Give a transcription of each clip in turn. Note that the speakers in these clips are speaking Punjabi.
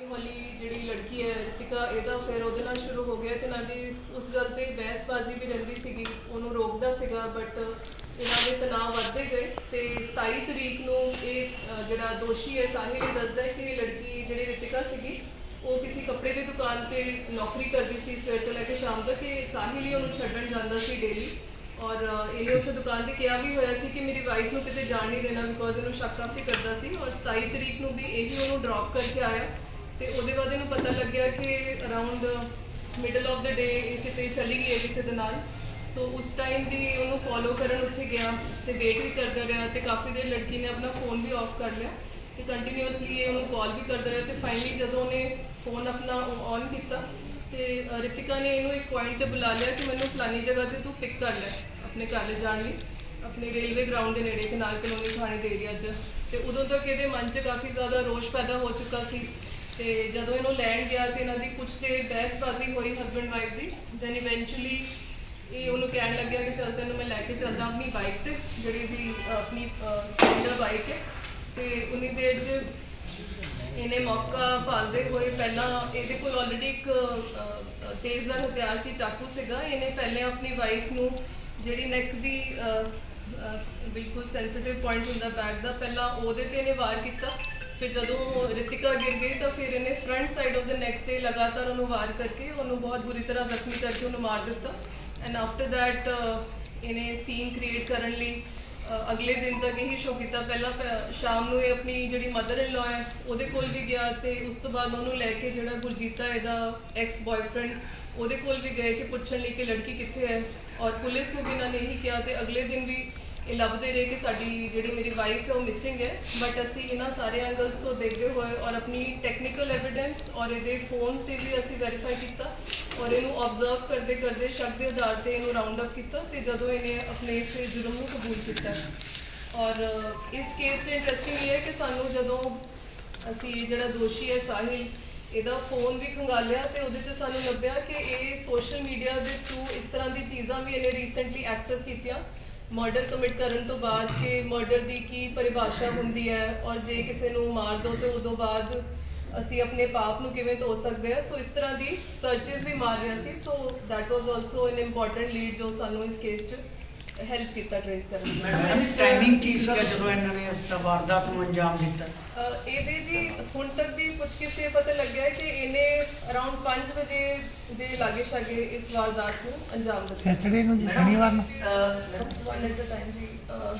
ਇਹ ਵਾਲੀ ਜਿਹੜੀ ਲੜਕੀ ਹੈ ਰਿਤਿਕਾ ਇਹਦਾ ਫਿਰ ਉਹਦੇ ਨਾਲ ਸ਼ੁਰੂ ਹੋ ਗਿਆ ਤੇ ਨਾਲ ਦੀ ਉਸ ਗੱਲ ਤੇ ਬਹਿਸਬਾਜ਼ੀ ਵੀ ਰਹਿੰਦੀ ਸੀਗੀ। ਉਹਨੂੰ ਰੋਕਦਾ ਸੀਗਾ ਬਟ ਇਹਨਾਂ ਦੇ ਤਣਾਅ ਵੱਧਦੇ ਗਏ ਤੇ 27 ਤਰੀਕ ਨੂੰ ਇਹ ਅ, ਜਿਹੜਾ ਦੋਸ਼ੀ ਹੈ ਸਾਹਿਲ ਇਹ ਦੱਸਦਾ ਹੈ ਕਿ ਲੜਕੀ ਜਿਹੜੀ ਰਿਤਿਕਾ ਸੀਗੀ ਉਹ ਕਿਸੇ ਕੱਪੜੇ ਦੀ ਦੁਕਾਨ ਤੇ ਨੌਕਰੀ ਕਰਦੀ ਸੀ ਸਵੇਰ ਤੋਂ ਲੈ ਕੇ ਸ਼ਾਮ ਤੱਕ। ਕਿ ਸਾਹਿਲ ਹੀ ਉਹਨੂੰ ਛੱਡਣ ਜਾਂਦਾ ਸੀ ਡੇਲੀ ਔਰ ਅ, ਇਹਨੇ ਉੱਥੇ ਦੁਕਾਨ ਤੇ ਕਿਹਾ ਵੀ ਹੋਇਆ ਸੀ ਕਿ ਮੇਰੀ ਵਾਈਫ ਨੂੰ ਕਿਤੇ ਜਾਣ ਨਹੀਂ ਦੇਣਾ ਬਿਕੋਜ਼ ਇਹਨੂੰ ਸ਼ੱਕ ਕਾਫੀ ਕਰਦਾ ਸੀ। ਔਰ 27 ਤਰੀਕ ਨੂੰ ਵੀ ਇਹੀ ਉਹਨੂੰ ਡ੍ਰੌਪ ਕਰਕੇ ਆਇਆ। ਤੇ ਉਹਦੇ ਬਾਅਦ ਇਹਨੂੰ ਪਤਾ ਲੱਗਿਆ ਕਿ around middle of the day ਇਹ ਕਿਤੇ ਚਲੀ ਗਈ ਹੈ ਕਿਸੇ ਦੇ ਨਾਲ। ਸੋ ਉਸ ਟਾਈਮ ਵੀ ਉਹਨੂੰ ਫੋਲੋ ਕਰਨ ਉੱਥੇ ਗਿਆ ਤੇ ਵੇਟ ਵੀ ਕਰਦਾ ਰਿਹਾ ਤੇ ਕਾਫੀ ਦੇਰ ਲੜਕੀ ਨੇ ਆਪਣਾ ਫੋਨ ਵੀ ਆਫ ਕਰ ਲਿਆ ਤੇ ਕੰਟੀਨਿਊਸਲੀ ਇਹ ਉਹਨੂੰ ਕਾਲ ਵੀ ਕਰਦਾ ਰਿਹਾ ਤੇ ਫਾਈਨਲੀ ਜਦੋਂ ਉਹਨੇ ਫੋਨ ਆਪਣਾ ਔਨ ਕੀਤਾ ਤੇ ਰਿਤਿਕਾ ਨੇ ਇਹਨੂੰ ਇੱਕ ਪੁਆਇੰਟ ਤੇ ਬੁਲਾ ਲਿਆ ਕਿ ਮੈਨੂੰ ਫਲਾਨੀ ਜਗ੍ਹਾ ਤੇ ਤੂੰ ਪਿਕ ਕਰ ਲੈ ਆਪਣੇ ਕਾਲਜ ਜਾਣ ਲਈ। ਆਪਣੇ ਰੇਲਵੇ ਗਰਾਊਂਡ ਦੇ ਨੇੜੇ, ਕਨਾਲ ਕਲੋਨੀ ਥਾਣੇ ਦੇ ਏਰੀਆ 'ਚ। ਤੇ ਉਦੋਂ ਤੱਕ ਇਹਦੇ ਮਨ 'ਚ ਕਾਫੀ ਜ਼ਿਆਦਾ ਰੋਸ਼ ਪੈਦਾ ਹੋ ਚੁੱਕਾ ਸੀ ਤੇ ਜਦੋਂ ਇਹਨੂੰ ਲੈਣ ਗਿਆ ਤੇ ਇਹਨਾਂ ਦੀ ਕੁਝ ਤੇ ਬਹਿਸਬਾਜ਼ੀ ਹੋਈ ਹਸਬੰਡ ਵਾਈਫ ਦੀ ਦੈਨ ਇਵੈਂਚੁਅਲੀ ਇਹ ਉਹਨੂੰ ਕਹਿਣ ਲੱਗਿਆ ਕਿ ਚੱਲ ਤੈਨੂੰ ਮੈਂ ਲੈ ਕੇ ਚੱਲਦਾ ਆਪਣੀ ਬਾਈਕ ਤੇ ਜਿਹੜੀ ਵੀ ਆਪਣੀ ਸਪਲੈਂਡਰ ਬਾਈਕ ਹੈ। ਤੇ ਉਨੀ ਦੇਰ 'ਚ ਇਹਨੇ ਮੌਕਾ ਭਾਲਦੇ ਹੋਏ ਪਹਿਲਾਂ ਇਹਦੇ ਕੋਲ ਆਲਰੇਡੀ ਇੱਕ ਅ, ਅ, ਹਥਿਆਰ ਸੀ ਚਾਕੂ ਸੀਗਾ। ਇਹਨੇ ਪਹਿਲੇ ਆਪਣੀ ਵਾਈਫ ਨੂੰ ਜਿਹੜੀ ਨੈਕ ਦੀ ਬਿਲਕੁਲ ਸੈਂਸਿਟਿਵ ਪੁਆਇੰਟ ਹੁੰਦਾ ਬੈਕ ਦਾ ਪਹਿਲਾਂ ਉਹਦੇ ਤੇ ਇਹਨੇ ਵਾਰ ਕੀਤਾ। ਫਿਰ ਜਦੋਂ ਰਿਤਿਕਾ ਗਿਰ ਗਈ ਤਾਂ ਫਿਰ ਇਹਨੇ front side of the neck ਤੇ ਲਗਾਤਾਰ ਉਹਨੂੰ ਵਾਰ ਕਰਕੇ ਉਹਨੂੰ ਬਹੁਤ ਬੁਰੀ ਤਰ੍ਹਾਂ ਜ਼ਖਮੀ ਕਰਕੇ ਉਹਨੂੰ ਮਾਰ ਦਿੱਤਾ। ਐਂਡ ਆਫਟਰ ਦੈਟ ਇਹਨੇ ਸੀਨ ਕ੍ਰੀਏਟ ਕਰਨ ਲਈ ਅਗਲੇ ਦਿਨ ਤੱਕ ਇਹੀ ਸ਼ੋਅ ਕੀਤਾ। ਪਹਿਲਾਂ ਸ਼ਾਮ ਨੂੰ ਇਹ ਆਪਣੀ ਜਿਹੜੀ ਮਦਰ ਇਨ ਲਾ ਹੈ, ਉਹਦੇ ਕੋਲ ਵੀ ਗਿਆ ਤੇ ਉਸ ਤੋਂ ਬਾਅਦ ਉਹਨੂੰ ਲੈ ਕੇ ਜਿਹੜਾ ਗੁਰਜੀਤਾ ਇਹਦਾ ਐਕਸ ਬॉयਫ੍ਰੈਂਡ ਉਹਦੇ ਕੋਲ ਵੀ ਗਏ ਕਿ ਪੁੱਛਣ ਲਈ ਕਿ ਲੜਕੀ ਕਿੱਥੇ ਹੈ। ਔਰ ਪੁਲਿਸ ਨੂੰ ਵੀ ਇਹਨਾਂ ਨੇ ਇਹੀ ਕਿਹਾ ਤੇ ਅਗਲੇ ਦਿਨ ਵੀ ਇਹ ਲੱਭਦੇ ਰਹੇ ਕਿ ਸਾਡੀ ਜਿਹੜੀ ਮੇਰੀ ਵਾਈਫ ਹੈ ਉਹ ਮਿਸਿੰਗ ਹੈ ਬਟ ਅਸੀਂ ਇਹਨਾਂ ਸਾਰੇ ਐਂਗਲਸ ਤੋਂ ਦੇਖਦੇ ਹੋਏ ਔਰ ਆਪਣੀ ਟੈਕਨੀਕਲ ਐਵੀਡੈਂਸ ਔਰ ਇਹਦੇ ਫੋਨਸ ਤੇ ਵੀ ਅਸੀਂ ਵੈਰੀਫਾਈ ਕੀਤਾ ਔਰ ਇਹਨੂੰ ਆਬਜ਼ਰਵ ਕਰਦੇ ਕਰਦੇ ਸ਼ੱਕ ਦੇ ਆਧਾਰ ਤੇ ਇਹਨੂੰ ਰਾਉਂਡ ਅਪ ਕੀਤਾ ਤੇ ਜਦੋਂ ਇਹਨੇ ਆਪਣੇ ਇਸ ਜੁਰਮ ਨੂੰ ਕਬੂਲ ਕੀਤਾ। ਔਰ ਇਸ ਕੇਸ 'ਚ ਇੰਟਰਸਟਿੰਗ ਇਹ ਹੈ ਕਿ ਸਾਨੂੰ ਜਦੋਂ ਅਸੀਂ ਜਿਹੜਾ ਦੋਸ਼ੀ ਹੈ ਸਾਹਿਲ, ਇਹਦਾ ਫੋਨ ਵੀ ਖੰਗਾਲਿਆ ਤੇ ਉਹਦੇ 'ਚ ਸਾਨੂੰ ਲੱਭਿਆ ਕਿ ਇਹ ਸੋਸ਼ਲ ਮੀਡੀਆ ਦੇ ਥਰੂ ਇਸ ਤਰ੍ਹਾਂ ਦੀ ਚੀਜ਼ਾਂ ਵੀ ਇਹਨੇ ਰੀਸੈਂਟਲੀ ਐਕਸੈਸ ਕੀਤੀਆਂ। ਮਰਡਰ ਕਮਿਟ ਕਰਨ ਤੋਂ ਬਾਅਦ ਕਿ ਮਰਡਰ ਦੀ ਕੀ ਪਰਿਭਾਸ਼ਾ ਹੁੰਦੀ ਹੈ ਔਰ ਜੇ ਕਿਸੇ ਨੂੰ ਮਾਰ ਦੋ ਤੇ ਉਦੋਂ ਬਾਅਦ ਅਸੀਂ ਆਪਣੇ ਪਾਪ ਨੂੰ ਕਿਵੇਂ ਧੋ ਸਕਦੇ ਹਾਂ। ਸੋ ਇਸ ਤਰ੍ਹਾਂ ਦੀ ਸਰਚਸ ਵੀ ਮਾਰ ਰਿਹਾ ਸੀ। So that was also an important lead ਜੋ ਸਾਨੂੰ ਇਸ ਕੇਸ 'ਚ ਹੈਲਪ ਕੀਤਾ ਟ੍ਰੇਸ ਕਰਨ 'ਚ। ਮੈਡਮ ਇਹਦੀ ਟਾਈਮਿੰਗ ਕੀ ਸੀਗਾ ਜਦੋਂ ਇਹਨਾਂ ਨੇ ਇਸ ਵਾਰਦਾਤ ਨੂੰ ਅੰਜਾਮ ਦਿੱਤਾ? ਅਹ ਇਹਦੇ ਜੀ ਹੁਣ ਤੱਕ ਦੀ 'ਚ ਇਹ ਪਤਾ ਲੱਗਿਆ ਹੈ ਕਿ ਇਹਨੇ ਅਰਾਊਂਡ 5 ਵਜੇ ਦੇ ਲਾਗੇ ਸ਼ਾਗੇ ਇਸ ਵਾਰਦਾਤ ਨੂੰ ਅੰਜਾਮ ਦਿੱਤਾ। ਸੈਚਰਡੇ ਨੂੰ ਜੀ ਸ਼ਨੀਵਾਰ ਨੂੰ? ਵਨ ਐਟ ਦਾ ਟਾਈਮ ਜੀ ਅਹ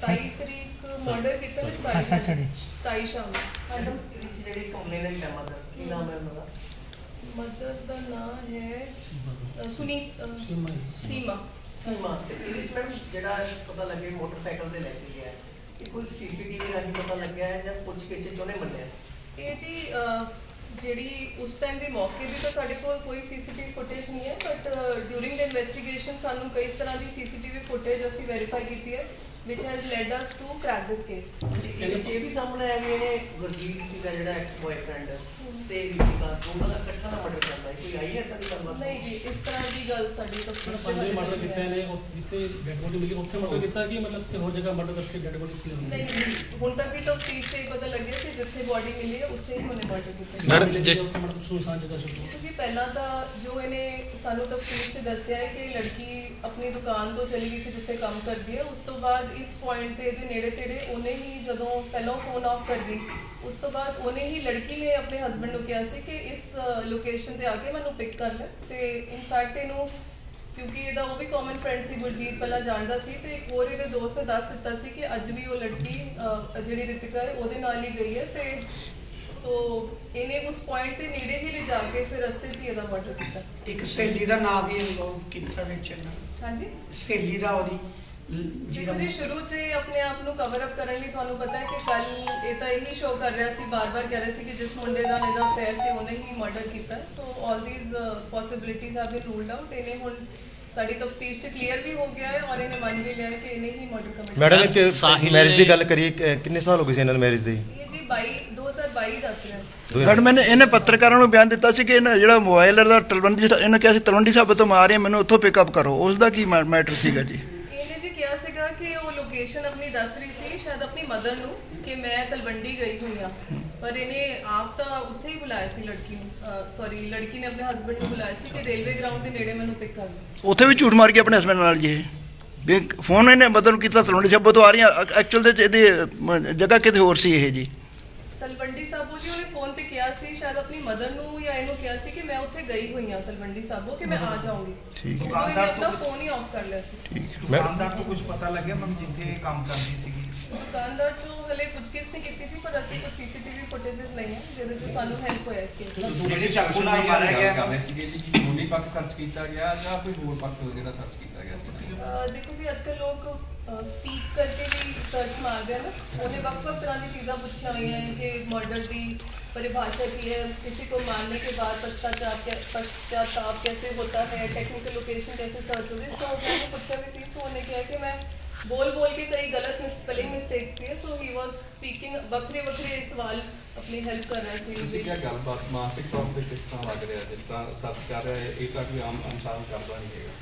27 ਤਰੀਕ ਮਰਡਰ ਕੀਤਾ ਨੇ 27 ਅੱਛਾ, ਜੀ। 27 ਸ਼ਾਮ ਨੂੰ। ਮੈਡਮ ਜਿਹੜੀ ਕੰਪਲੇਨ ਹੈ ਮਦਰ ਕੀ ਨਾਮ ਹੈ ਉਹਨਾਂ ਦਾ? ਮਦਰ ਦਾ ਨਾਮ ਹੈ ਅਹ ਸੁਨੀ ਅਹ ਸੀਮਾ। ਸੀਮਾ ਤੇ ਵਿੱਚ ਮੈਡਮ ਜਿਹੜਾ ਪਤਾ ਲੱਗੇ ਮੋਟਰਸਾਈਕਲ ਤੇ ਲੈ ਕੇ ਗਿਆ ਇਹ ਕੋਈ ਸੀਸੀਟੀਵੀ ਰਾਹੀਂ ਪਤਾ ਲੱਗਿਆ ਹੈ ਜਾਂ ਪੁੱਛ ਕੇ ਚ ਉਹਨੇ ਮੰਨਿਆ ਇਹ ਜੀ ਅਹ, ਜਿਹੜੀ ਉਸ ਟਾਈਮ ਦੇ ਮੌਕੇ ਦੀ ਤਾਂ ਸਾਡੇ ਕੋਲ ਕੋਈ ਸੀਸੀਟੀਵੀ ਫੁਟੇਜ ਨਹੀਂ ਹੈ ਬਟ ਡਿਊਰਿੰਗ ਦ ਇਨਵੈਸਟੀਗੇਸ਼ਨ ਸਾਨੂੰ ਕਈ ਤਰ੍ਹਾਂ ਦੀ ਸੀਸੀਟੀਵੀ ਫੁਟੇਜ ਅਸੀਂ ਵੈਰੀਫਾਈ ਕੀਤੀ ਹੈ। Which has led us to crack this case. ਇਹਦੇ ਵਿੱਚ ਇਹ ਵੀ ਸਾਹਮਣੇ ਆਇਆ ਵੀ ਇਹਨੇ ਗੁਰਜੀਤ ਸੀਗਾ ਜਿਹੜਾ ਐਕਸ ਬॉयਫ੍ਰੈਂਡ ਤੇ ਰਿਤਿਕਾ ਦੋਨਾਂ ਦਾ ਇਕੱਠਾ ਨਾ ਮਰਡਰ ਕਰਦਾ ਹੈ। ਕੋਈ ਆਈ ਹੈ ਤਾਂ ਗੱਲਬਾਤ? ਨਹੀਂ ਜੀ ਇਸ ਤਰ੍ਹਾਂ ਦੀ ਗੱਲ ਸਾਡੀ ਤਫਤੀਸ਼ ਮਤਲਬ ਪੰਜੇ ਮਰਡਰ ਕੀਤੇ ਨੇ ਉਹ ਜਿੱਥੇ ਡੈਡ ਬੋਡੀ ਮਿਲੀ ਉੱਥੇ ਮਰਡਰ ਕੀਤਾ ਕਿ ਮਤਲਬ ਕਿ ਹੋਰ ਜਗ੍ਹਾ ਮਰਡਰ ਕਰਕੇ ਡੈਡ ਬੋਡੀ ਕਿੱਥੇ ਨਹੀਂ ਨਹੀਂ ਹੁਣ ਤੱਕ ਦੀ ਤਫਤੀਸ਼ ਤੇ ਇਹ ਪਤਾ ਲੱਗਿਆ ਕਿ ਜਿੱਥੇ ਬੋਡੀ ਮਿਲੀ ਹੈ ਉੱਥੇ ਹੀ ਉਹਨੇ ਮਰਡਰ ਕੀਤਾ ਮੈਡਮ, ਮੈਡਮ ਜਿਸ- ਮਤਲਬ ਸੁਨਸਾਨ ਜਗ੍ਹਾ ਸੀ ਦੇਖੋ ਜੀ ਪਹਿਲਾਂ ਤਾਂ ਜੋ ਇਹਨੇ ਸਾਨੂੰ ਤਫਤੀਸ਼ 'ਚ ਦੱਸਿਆ ਹੈ ਕਿ ਲੜਕੀ ਆਪਣੀ ਦੁਕਾਨ ਤੋਂ ਚਲੀ ਗਈ ਸੀ ਜਿੱਥੇ ਕੰਮ ਕਰਦੀ ਹੈ। ਉਸ ਤੋਂ ਬਾਅਦ ਇਸ ਪੁਆਇੰਟ ਤੇ ਇਹਦੇ ਨੇੜੇ ਤੇੜੇ ਉਹਨੇ ਹੀ ਜਦੋਂ ਪਹਿਲਾਂ ਫੋਨ ਆਫ ਕਰ ਗਈ ਉਸ ਤੋਂ ਬਾਅਦ ਉਹਨੇ ਹੀ ਲੜਕੀ ਨੇ ਆਪਣੇ ਹਸਬੰਡ ਨੂੰ ਕਿਹਾ ਸੀ ਕਿ ਇਸ ਲੋਕੇਸ਼ਨ ਤੇ ਆ ਕੇ ਮੈਨੂੰ ਪਿਕ ਕਰ ਲੈ। ਤੇ ਇਨਫੈਕਟ ਇਹਨੂੰ ਕਿਉਂਕਿ ਇਹਦਾ ਉਹ ਵੀ ਕਾਮਨ ਫਰੈਂਡ ਸੀ ਗੁਰਜੀਤ ਪਹਿਲਾਂ ਜਾਣਦਾ ਸੀ ਤੇ ਇੱਕ ਹੋਰ ਇਹਦੇ ਦੋਸਤ ਨੇ ਦੱਸ ਦਿੱਤਾ ਸੀ ਕਿ ਅੱਜ ਵੀ ਉਹ ਲੜਕੀ ਅਹ, ਜਿਹੜੀ ਰਿਤਿਕਾ ਹੈ ਉਹਦੇ ਨਾਲ ਹੀ ਗਈ ਹੈ। ਤੇ ਸੋ ਇਹਨੇ ਉਸ ਪੁਆਇੰਟ ਤੇ ਨੇੜੇ ਹੀ ਲਿਜਾ ਕੇ ਫਿਰ ਰਸਤੇ 'ਚ ਹੀ ਇਹਦਾ ਮਰਡਰ ਕੀਤਾ। ਇੱਕ ਸਹੇਲੀ ਦਾ ਨਾਮ ਵੀ ਇਨਵੋਲਵ ਕੀਤਾ ਵਿੱਚ ਇਹਨਾਂ ਹਾਂਜੀ? ਸਹੇਲੀ ਦਾ ਉਹਦੀ ਲ- ਦੇਖੋ ਜਿਹਦਾ ਜੀ ਸ਼ੁਰੂ 'ਚ ਇਹ ਆਪਣੇ ਆਪ ਨੂੰ ਕਵਰ ਅਪ ਕਰਨ ਲਈ ਤੁਹਾਨੂੰ ਪਤਾ ਹੈ ਕਿ ਕੱਲ ਇਹ ਤਾਂ ਇਹੀ ਸ਼ੋਅ ਕਰ ਰਿਹਾ ਸੀ ਬਾਰ-ਬਾਰ ਕਹਿ ਰਿਹਾ ਸੀ ਕਿ ਜਿਸ ਮੁੰਡੇ ਨਾਲ ਇਹਦਾ ਅਫੇਅਰ ਸੀ ਉਹਨੇ ਹੀ ਮਰਡਰ ਕੀਤਾ। So all these possibilities have been ruled out ਇਹਨੇ ਹੁਣ ਸਾਡੀ ਤਫਤੀਸ਼ 'ਚ ਕਲੀਅਰ ਵੀ ਹੋ ਗਿਆ ਹੈ ਔਰ ਇਹਨੇ ਮੰਨ ਵੀ ਲਿਆ ਹੈ ਕਿ ਇਹਨੇ ਹੀ ਮਰਡਰ ਕਮਿਟ ਮੈਡਮ ਇੱਕ ਸਾਹਿਲ ਮੈਰਿਜ ਦੀ ਨੇ- ਗੱਲ ਕਰੀਏ ਕਿ- ਕਿੰਨੇ ਸਾਲ ਹੋ ਗਏ ਸੀ ਇਹਨਾਂ ਨੂੰ ਮੈਰਿਜ ਦੇ? ਇਹ ਜੀ 22 2022 ਦੱਸ ਰਿਹਾ। ਦੋ ਹਜ਼ਾਰ- ਮੈਡਮ ਇਹਨੇ ਪੱਤਰਕਾਰਾਂ ਨੂੰ ਬਿਆਨ ਦਿੱਤਾ ਸੀ ਕਿ ਇਹਨਾਂ ਜਿਹੜਾ ਮੋਬਾਈਲ ਦਾ ਤਲਵੰਡੀ ਸਾਹਿਬ- ਇਹਨੇ ਕਿਹਾ ਸੀ ਤਲਵੰਡੀ ਸਾਹਿਬ ਤੋਂ ਮਾਰ ਰਿਹਾ ਮੈਨੂੰ ਉੱਥੋਂ ਪਿਕਅਪ ਕਰੋ। ਉਸ ਦਾ ਕੀ ਮੈਟਰ ਸੀਗਾ ਜੀ? ਇਹਨੇ ਜੀ ਕਿਹਾ ਸੀਗਾ ਕਿ ਉਹ ਲੋਕੇਸ਼ਨ ਆਪਣੀ ਦੱਸ ਰਹੀ ਸੀ ਸ਼ਾਇਦ ਆਪਣੀ ਮਦਰ ਨੂੰ ਕਿ ਮੈਂ ਤਲਵੰਡੀ ਗਈ ਹੋਈ ਆ ਪਰ ਇਹਨੇ ਆਪ ਤਾਂ ਉੱਥੇ ਹੀ ਬੁਲਾਇਆ ਸੀ ਲੜਕੀ ਨੂੰ ਸੌਰੀ ਲੜਕੀ ਨੇ ਆਪਣੇ ਹਸਬੰਡ ਨੂੰ ਬੁਲਾਇਆ ਸੀ ਕਿ ਰੇਲਵੇ ਗਰਾਊਂਡ ਦੇ ਨੇੜੇ ਮੈਨੂੰ ਪਿਕ ਕਰ। ਲਓ ਉੱਥੇ ਵੀ ਝੂਠ ਮਾਰ ਕੇ ਆਪਣੇ ਹਸਬੰਡ ਨਾਲ ਜੀ। ਵੀ ਫੋਨ ਇਹਨੇ ਮਦਨ ਨੂੰ ਕੀਤਾ ਤਲਵੰਡੀ ਸਾਬੋ ਤੋਂ ਆ ਰਹੀਆਂ। ਐਕਚੁਅਲ ਦੇ ਚ ਇਹਦੀ ਮ, ਜਗ੍ਹਾ ਕਿਤੇ ਹੋਰ ਸੀ ਇਹ ਜੀ। ਤਲਵੰਡੀ ਸਾਬੋ ਜੀ ਉਹਨੇ ਫੋਨ ਤੇ ਕਿਹਾ ਸੀ ਸ਼ਾਇਦ ਆਪਣੀ ਮਦਰ ਨੂੰ ਜਾਂ ਇਹਨੂੰ ਕਿਹਾ ਸੀ ਕਿ ਮੈਂ ਉੱਥੇ ਗਈ ਹੋਈ ਹਾਂ ਤਲਵੰਡੀ ਸਾਬੋ ਕਿ ਮੈਂ ਆ ਜਾਊਂਗੀ। ਠੀਕ ਹੈ। ਇਹਨੇ ਆਪਣਾ ਫੋਨ ਹੀ ਆਫ ਕਰ ਲਿਆ ਸੀ। ਦੁਕਾਨਦਾਰ ਤੋਂ ਕੁਝ ਪਤਾ ਲੱਗਿਆ ਮੈਂ ਜਿੱਥੇ ਕੰਮ ਕਰਦੀ ਸੀਗੀ? ਦੁਕਾਨਦਾਰ ਜੋ ਹਲੇ ਪੁੱਛਗਿੱਛ ਨਹੀਂ ਕੀਤੀ ਸੀ ਪਰ ਅਸੀਂ ਕੁਝ ਸੀਸੀਟੀਵੀ ਫੁਟੇजेस ਲਈਆਂ ਜਿਹਦੇ ਚ ਸਾਨੂੰ ਹੈਲਪ ਹੋਇਆ ਇਸ ਕੇਸ ਨਾਲ ਜਿਹੜੇ ਚਾਕੂ ਨਾਲ ਮਾਰਿਆ ਗਿਆ। ਕਰ ਰਹੇ ਸੀਗੇ ਜੀ ਕਿ ਦੋਨੇ ਪੱਖ ਸਰਚ ਕੀਤਾ ਗਿਆ ਜਾਂ ਕੋਈ ਹੋਰ ਪੱਖ ਹੋ ਜਿਹੜਾ ਸਰਚ ਕੀਤਾ ਗਿਆ ਸੀ? ਅਹ ਦੇਖੋ ਜੀ ਅੱਜਕੱਲ ਲੋਕ ਸਪੀਕ ਕਰਕੇ ਵੀ ਸਰਚ ਮਾਰਦੇ ਆ ਨਾ। ਉਹਨੇ ਵੱਖ-ਵੱਖ ਤਰ੍ਹਾਂ ਦੀ ਚੀਜ਼ਾਂ ਪੁੱਛੀਆਂ ਹੋਈਆਂ ਹੈ ਕਿ ਮਰਡਰ ਦੀ परिभाषा की है किसी को मारने के बाद पश्चाताप कै- पश्चाताप कैसे होता है टेक्निकल लोकेशन कैसे सर्च होगी सो मैंने कुछ भी सीख होने किया है कि मैं ਬੋਲ ਬੋਲ ਕੇ ਕਈ ਗਲਤ ਸਪੈਲਿੰਗ ਮਿਸਟੇਕਸ ਵੀ ਹੈ ਸੋ ਹੀ ਵਾਸ ਸਪੀਕਿੰਗ ਵੱਖਰੇ ਵੱਖਰੇ ਸਵਾਲ ਆਪਣੀ ਹੈਲਪ ਕਰ ਰਿਹਾ ਸੀ ਤੁਸੀਂ ਕੀ ਗੱਲਬਾਤ ਮਾਨਸਿਕ ਤੌਰ ਤੇ ਕਿਸ ਤਰ੍ਹਾਂ ਲੱਗ ਰਿਹਾ ਜਿਸ ਤਰ੍ਹਾਂ ਸੱਚ ਕਰ ਰਿਹਾ ਹੈ ਇਹ ਤਾਂ ਵੀ ਆਮ ਇਨਸਾਨ ਕਰਦਾ ਨਹੀਂ ਹੈਗਾ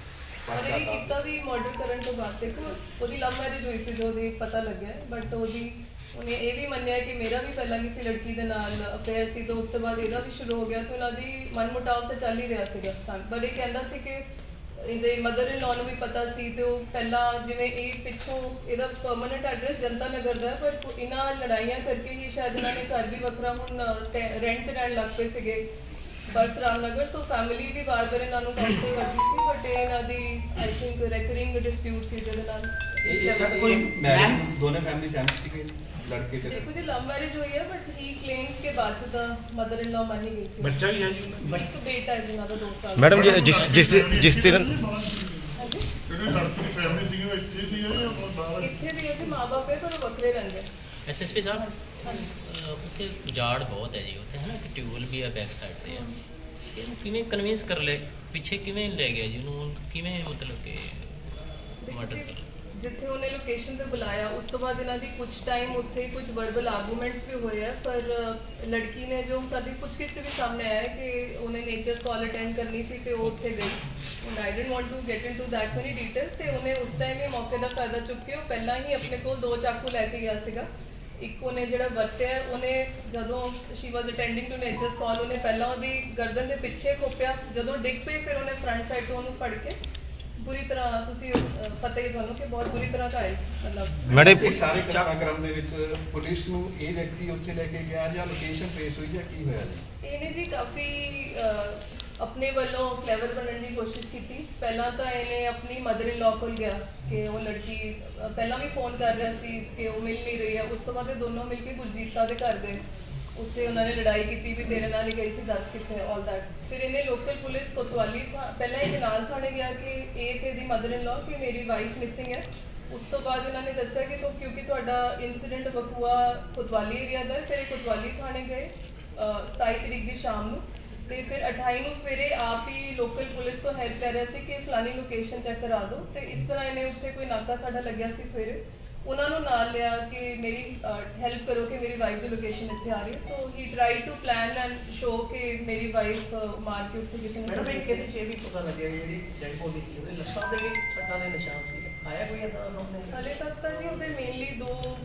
ਪਰ ਇਹ ਕੀਤਾ ਵੀ ਮਰਡਰ ਕਰਨ ਤੋਂ ਬਾਅਦ ਦੇਖੋ ਉਹਦੀ ਲਵ ਮੈਰਿਜ ਹੋਈ ਸੀ ਜੋ ਉਹਦੇ ਪਤਾ ਲੱਗਿਆ ਬਟ ਉਹਦੀ ਉਹਨੇ ਇਹ ਵੀ ਮੰਨਿਆ ਕਿ ਮੇਰਾ ਵੀ ਪਹਿਲਾਂ ਕਿਸੇ ਲੜਕੀ ਦੇ ਨਾਲ ਅਫੇਅਰ ਸੀ ਤਾਂ ਉਸ ਤੋਂ ਬਾਅਦ ਇਹਦਾ ਵੀ ਸ਼ੁਰੂ ਹੋ ਗਿਆ ਤੇ ਉਹਨਾਂ ਮਨਮੁਟਾਵ ਤਾਂ ਚੱਲ ਹੀ ਰਿਹਾ ਸੀਗਾ ਪਰ ਇਹ ਕਹਿੰਦਾ ਸੀ ਕਿ ਇਹਦੇ ਮਦਰ ਇਨ ਲਾਅ ਨੂੰ ਵੀ ਪਤਾ ਸੀ ਤੇ ਉਹ ਪਹਿਲਾਂ ਜਿਵੇਂ ਇਹ ਪਿੱਛੋਂ ਇਹਦਾ ਪਰਮਨੈਂਟ ਐਡਰੈਸ ਜਨਤਾ ਨਗਰ ਦਾ ਹੈ, ਪਰ ਕੋ- ਇਹਨਾਂ ਲੜਾਈਆਂ ਕਰਕੇ ਹੀ ਸ਼ਾਇਦ ਇਹਨਾਂ ਨੇ ਘਰ ਵੀ ਵੱਖਰਾ ਹੁਣ ਰੈਂਟ ਲੈਣ ਲੱਗ ਪਏ ਸੀਗੇ। ਪਰਸਰਾਮ ਨਗਰ ਸੋ ਫੈਮਿਲੀ ਵੀ ਬਾਰ-ਬਾਰ ਇਹਨਾਂ ਨੂੰ ਕਾਉਂਸਲ ਕਰਦੀ ਸੀ ਬਟ ਇਹ ਇਹਨਾਂ ਦੀ ਆਈ ਥਿੰਕ ਰੈਕਰਿੰਗ ਡਿਸਪਿਊਟ ਸੀ ਜਿਹਦੇ ਨਾਲ ਇਸ level ਤੇ- ਕੋਈ ਮੈਰਿਜ ਦੋਨੇ ਫੈਮਿਲੀ ਸਹਿਮਤ ਸੀਗੇ? ਲੜਕੇ ਤੇ। ਦੇਖੋ ਜੀ ਲਵ ਮੈਰਿਜ ਹੋਈ ਹੈ ਬਟ ਹੀ ਕਲੇਮਸ ਕੇ ਬਾਅਦ ਸੇ ਤਾਂ ਮਦਰ ਇਨ ਲਾ ਮੰਨੀ ਗਈ ਸੀ। ਬੱਚਾ ਵੀ ਹੈ ਜੀ। ਇੱਕ ਬੇਟਾ ਹੈ ਜਿਨ੍ਹਾਂ ਦਾ 2 ਸਾਲ ਦਾ। ਮੈਡਮ ਜੀ ਜਿਸ ਜਿਸ ਜਿਸ ਦਿਨ ਹਾਂਜੀ? ਜਿਹੜੀ ਲੜਕੀ ਦੀ ਫੈਮਿਲੀ ਸੀਗੀ ਉਹ ਇੱਥੇ ਦੀ ਹੈ ਜਾਂ ਬਾਹਰ ਇੱਥੇ ਵੀ ਹੈ ਜੀ ਮਾਪੇ ਪਰ ਉਹ ਵੱਖਰੇ ਰਹਿੰਦੇ ਐਸਐਸਪੀ ਸਾਹਿਬ? ਹਾਂਜੀ ਅਹ ਉੱਥੇ ਜਾੜ ਬਹੁਤ ਹੈ ਜੀ ਉੱਥੇ ਹੈ ਨਾ ਕਿ ਟਿਊਬਲ ਵੀ ਆ ਬੈਕ ਸਾਈਡ ਤੇ ਆ। ਇਹਨੂੰ ਕਿਵੇਂ ਕਨਵਿੰਸ ਕਰ ਲੈ ਪਿੱਛੇ ਕਿਵੇਂ ਲੈ ਗਿਆ ਜੀ? ਉਹਨੂੰ ਕਿਵੇਂ ਮਤਲਬ ਕਿ ਦੇਖੋ ਮਰਡਰ ਜੀ, ਕਰ ਜਿੱਥੇ ਉਹਨੇ ਲੋਕੇਸ਼ਨ ਤੇ ਬੁਲਾਇਆ, ਉਸ ਤੋਂ ਬਾਅਦ ਇਹਨਾਂ ਦੀ ਕੁਝ ਟਾਈਮ ਉੱਥੇ ਕੁਝ ਵਰਬਲ ਆਰਗੂਮੈਂਟਸ ਵੀ ਹੋਏ ਆ। ਪਰ ਲੜਕੀ ਨੇ ਜੋ ਸਾਡੀ ਪੁੱਛਗਿੱਛ 'ਚ ਵੀ ਸਾਹਮਣੇ ਆਇਆ ਕਿ ਉਹਨੇ ਨੇਚਰਸ ਕਾਲ ਅਟੈਂਡ ਕਰਨੀ ਸੀ ਤੇ ਉਹ ਉੱਥੇ ਗਈ। ਹੁਣ I don't want to get into that many details ਤੇ ਉਹਨੇ ਉਸ ਟਾਈਮ ਇਹ ਮੌਕੇ ਦਾ ਫਾਇਦਾ ਚੁੱਕ ਕੇ ਉਹ ਪਹਿਲਾਂ ਹੀ ਆਪਣੇ ਕੋਲ ਦੋ ਚਾਕੂ ਲੈ ਕੇ ਗਿਆ ਸੀਗਾ। ਇੱਕ ਉਹਨੇ ਜਿਹੜਾ ਵਰਤਿਆ, ਉਹਨੇ ਜਦੋਂ she was attending to nature's call ਉਹਨੇ ਪਹਿਲਾਂ ਉਹਦੀ ਗਰਦਨ ਦੇ ਪਿੱਛੇ ਖੋਪਿਆ। ਜਦੋਂ ਡਿੱਗ ਪਈ, ਫਿਰ ਉਹਨੇ ਫਰੰਟ ਸਾਈਡ ਤੋਂ ਉਹਨੂੰ ਫੜ ਕੇ ਬੁਰੀ ਤਰ੍ਹਾਂ ਤੁਸੀਂ ਅਹ, ਪਤਾ ਹੀ ਤੁਹਾਨੂੰ ਕਿ ਬਹੁਤ ਬੁਰੀ ਤਰ੍ਹਾਂ ਘਾਇਲ ਮਤਲਬ। ਮੈਡਮ ਇਹ ਸਾਰੇ ਘਟਨਾਕ੍ਰਮ ਦੇ ਵਿੱਚ ਪੁਲਿਸ ਨੂੰ ਇਹ ਵਿਅਕਤੀ ਉੱਥੇ ਲੈ ਕੇ ਗਿਆ ਜਾਂ ਲੋਕੇਸ਼ਨ ਟ੍ਰੇਸ ਹੋਈ ਜਾਂ ਕੀ ਹੋਇਆ ਜੀ? ਇਹਨੇ ਜੀ ਕਾਫੀ ਅਹ, ਆਪਣੇ ਵੱਲੋਂ ਕਲੇਵਰ ਬਣਨ ਦੀ ਕੋਸ਼ਿਸ਼ ਕੀਤੀ। ਪਹਿਲਾਂ ਤਾਂ ਇਹਨੇ ਆਪਣੀ ਮਦਰ ਇਨ ਲਾਅ ਕੋਲ ਗਿਆ ਕਿ ਉਹ ਲੜਕੀ ਅਹ, ਪਹਿਲਾਂ ਵੀ ਫੋਨ ਕਰ ਰਿਹਾ ਸੀ ਕਿ ਉਹ ਮਿਲ ਨਹੀਂ ਰਹੀ ਹੈ। ਉਸ ਤੋਂ ਬਾਅਦ ਇਹ ਦੋਨੋਂ ਮਿਲ ਕੇ ਗੁਰਜੀਤਾ ਦੇ ਘਰ ਗਏ। ਉੱਥੇ ਉਹਨਾਂ ਨੇ ਲੜਾਈ ਕੀਤੀ ਵੀ ਤੇਰੇ ਨਾਲ ਹੀ ਗਈ ਸੀ ਦੱਸ ਕਿੱਥੇ ਆਲ ਦੈਟ ਫਿਰ ਇਹਨੇ ਲੋਕਲ ਪੁਲਿਸ ਕੋਤਵਾਲੀ ਥਾ- ਪਹਿਲਾਂ ਇਹ ਨਾਲ ਥਾਣੇ ਗਿਆ ਕਿ ਇਹ ਤੇ ਦੀ ਮਦਰ ਇਨ ਲਾਅ ਕਿ ਮੇਰੀ ਵਾਈਫ ਮਿਸਿੰਗ ਹੈ। ਉਸ ਤੋਂ ਬਾਅਦ ਇਹਨਾਂ ਨੇ ਦੱਸਿਆ ਕਿ ਤੋਂ ਕਿਉਂਕਿ ਤੁਹਾਡਾ ਇਨਸੀਡੈਂਟ ਵਕੂਆ ਕੋਤਵਾਲੀ ਏਰੀਆ ਦਾ ਹੈ, ਫਿਰ ਇਹ ਕੋਤਵਾਲੀ ਥਾਣੇ ਗਏ ਅਹ 27 ਤਰੀਕ ਦੀ ਸ਼ਾਮ ਨੂੰ। ਤੇ ਫਿਰ 28 ਨੂੰ ਸਵੇਰੇ ਆਪ ਹੀ ਲੋਕਲ ਪੁਲਿਸ ਤੋਂ ਹੈਲਪ ਲੈ ਰਿਹਾ ਸੀ ਕਿ ਫਲਾਨੀ ਲੋਕੇਸ਼ਨ ਚੈੱਕ ਕਰਾ ਦਿਓ ਤੇ ਇਸ ਤਰ੍ਹਾਂ ਇਹਨੇ ਉੱਥੇ ਕੋਈ ਨਾਕਾ ਸਾਡਾ ਲੱਗਿਆ ਸੀ ਸਵੇਰੇ। ਉਹਨਾਂ ਨੂੰ ਨਾਲ ਲਿਆ ਕਿ ਮੇਰੀ ਹੈਲਪ ਕਰੋ ਕਿ ਮੇਰੀ ਵਾਈਫ ਦੀ ਲੋਕੇਸ਼ਨ ਇੱਥੇ ਆ ਰਹੀ ਹੈ। So he try to plan and show ਕਿ ਮੇਰੀ ਵਾਈਫ ਮਾਰ ਕੇ ਉੱਥੇ ਕਿਸੇ ਨੇ ਸੁੱਟ ਇੱਕ ਇਹਦੇ ਚ ਇਹ ਵੀ ਪਤਾ ਲੱਗਿਆ ਜਿਹੜੀ ਡੈਡ ਬੋਡੀ ਸੀ ਉਹਦੇ ਲੱਤਾਂ ਦੇ ਵੀ ਸੱਟਾਂ ਦੇ ਨਿਸ਼ਾਨ ਸੀ। ਆਇਆ ਕੋਈ ਏਦਾਂ ਦਾ ਸਾਹਮਣੇ ਹਲੇ ਤੱਕ ਤਾਂ ਜੀ ਉਹਦੇ ਮੇਨਲੀ ਦੋ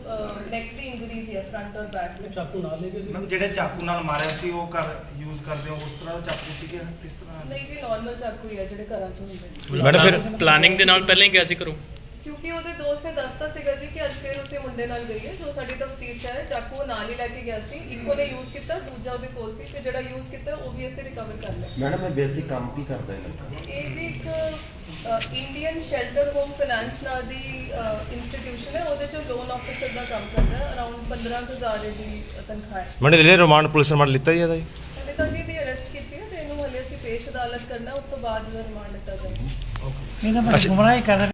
ਨੈਕ ਦੀ ਇੰਜਰੀਜ਼ ਹੈ ਫਰੰਟ ਔਰ ਬੈਕ ਉਹ ਚਾਕੂ ਨਾਲ ਲੈ ਕੇ ਸੀ? ਮੈਮ ਜਿਹੜੇ ਚਾਕੂ ਨਾਲ ਮਾਰਿਆ ਸੀ ਉਹ ਕਰ ਯੂਜ਼ ਕਰਦੇ ਹੋ? ਉਸ ਤਰ੍ਹਾਂ ਦਾ ਚਾਕੂ ਸੀਗੇ? ਕਿਸ ਤਰ੍ਹਾਂ? ਨਹੀਂ ਜੀ ਨਾਰਮਲ ਚਾਕੂ ਹੀ ਹੈ ਜਿਹੜੇ ਘਰਾਂ 'ਚ ਹੁੰਦੇ ਨੇ। ਮੈਡਮ ਫਿਰ ਪਲਾਨਿੰਗ ਦੇ ਨਾਲ ਪਹਿਲਾਂ ਹੀ ਗਿਆ ਸੀ ਕਰੋ? ਕਿਉਂਕਿ ਉਹਦੇ ਦੋਸਤ ਨੇ ਦੱਸਤਾ ਸੀਗਾ ਜੀ ਕਿ ਅੱਜ ਫਿਰ ਉਸੇ ਮੁੰਡੇ ਨਾਲ ਗਈ ਹੈ ਜੋ ਸਾਡੀ ਤਫਤੀਸ਼ ਹੈ ਚਾਕੂ ਉਹ ਨਾਲ ਹੀ ਲੈ ਕੇ ਗਿਆ ਸੀ। ਇੱਕ ਉਹਨੇ ਯੂਜ਼ ਕੀਤਾ ਦੂਜਾ ਉਹਦੇ ਕੋਲ ਸੀ ਤੇ ਜਿਹੜਾ ਯੂਜ਼ ਕੀਤਾ ਉਹ ਵੀ ਅਸੀਂ ਰਿਕਵਰ ਕਰ ਲਿਆ। ਮੈਡਮ ਇਹ ਬੇਸਿਕ ਕੰਮ ਕੀ ਕਰਦਾ ਹੈ ਲੜਕਾ? ਇਹ ਜੀ ਇੱਕ ਇੰਡੀਅਨ ਸ਼ੈਲਟਰ ਹੋਮ ਫਾਈਨਾਂਸ ਨਾਂ ਦੀ ਇੰਸਟੀਟਿਊਸ਼ਨ ਹੈ। ਉਹਦੇ ਚੋਂ ਲੋਨ ਆਫਿਸਰ ਦਾ ਕੰਮ ਕਰਦਾ ਹੈ। ਅਰਾਊਂਡ 15000 ਦੀ ਤਨਖਾਹ ਹੈ। ਮੈਡਮ ਲੈ ਰਿਮਾਂਡ ਪੁਲਿਸ ਰਿਮਾਂਡ ਲਿੱਤਾ ਜੀ ਇਹਦਾ ਜੀ? ਹਲੇ ਤਾਂ ਜੀ ਦੀ ਅਰੈਸਟ ਕੀਤੀ ਹੈ ਤੇ ਇਹਨੂੰ ਹਲੇ ਅਸੀਂ ਪੇਸ਼ ਅਦਾਲਤ ਕਰਨਾ ਉਸ ਤੋਂ ਬਾਅਦ ਰਿਮਾਂਡ ਲਿੱਤਾ ਜਾਏਗਾ। ਇਹਨਾਂ ਗੁੰਮਰਾਹੀ ਕਰ